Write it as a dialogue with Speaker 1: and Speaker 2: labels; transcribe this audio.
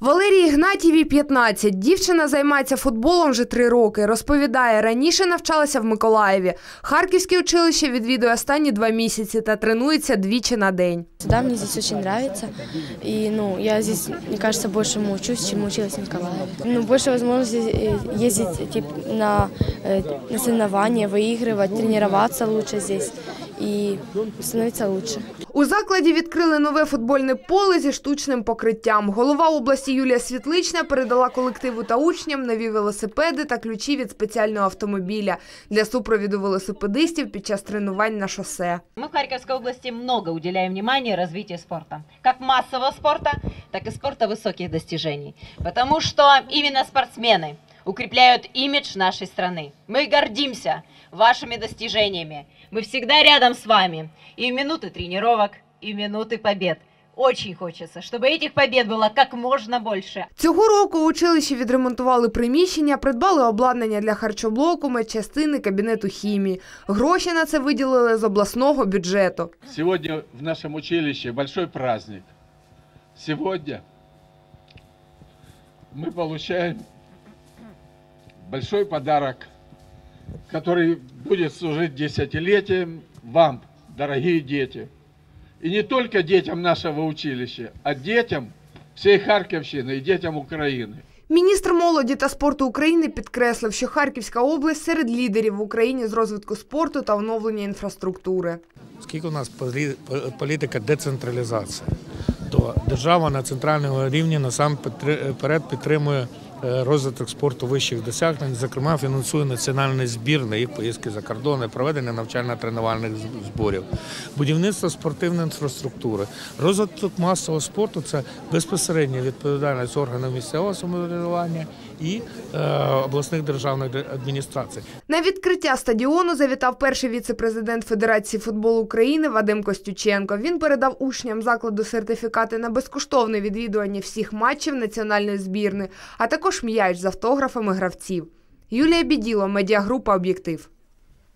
Speaker 1: Валерії Ігнатівій 15. Дівчина займається футболом вже три роки. Розповідає, раніше навчалася в Миколаєві. Харківське училище відвідує останні два місяці та тренується двічі на день.
Speaker 2: Да, мне здесь очень нравится. И, ну, я здесь, мне кажется, больше учусь, чем училась в Николаеве. Ну, больше возможностей э, ездить тип, на, э, на соревнования, выигрывать, тренироваться лучше здесь и становиться лучше.
Speaker 1: У закладі відкрили нове футбольне поле зі штучним покриттям. Голова області Юлія Світлична передала колективу та учням нові велосипеди та ключі від спеціального автомобіля для супровіду велосипедистів під час тренувань на шосе.
Speaker 3: Мы в Харьковской области много уделяем внимания развитию спорта. Как массового спорта, так и спорта высоких достижений. Потому что именно спортсмены укрепляют имидж нашей страны. Мы гордимся вашими достижениями. Мы всегда рядом с вами. И в минуты тренировок, и в минуты побед. Очень хочется, чтобы этих побед было как можно больше.
Speaker 1: Цього року у училищі відремонтували приміщення, придбали обладнання для харчоблоку, медчастини, кабінету хімії. Гроші на це виділили з обласного бюджету.
Speaker 4: Сегодня в нашем училище большой праздник. Сегодня мы получаем большой подарок, который будет служить десятилетием вам, дорогие дети. И не только детям нашего училища, а детям всей Харьковщины и детям Украины.
Speaker 1: Міністр молоді та спорту України підкреслив, що Харківська область серед лідерів в Україні з розвитку спорту та оновлення інфраструктури.
Speaker 5: Оскільки у нас полі- по- політика децентралізації, то держава на центральному рівні насамперед підтримує е, розвиток спорту вищих досягнень, зокрема фінансує національний збір на їх поїздки за кордони, проведення навчально-тренувальних зборів, будівництво спортивної інфраструктури, розвиток масового спорту це безпосередня відповідальність органів місцевого самоврядування і е, обласних державних адміністрацій.
Speaker 1: На відкриття стадіону завітав перший віце-президент Федерації футболу України Вадим Костюченко. Він передав учням закладу сертифікати на безкоштовне відвідування всіх матчів національної збірної, а також м'яч з автографами гравців. Юлія Біділо, медіагрупа Об'єктив.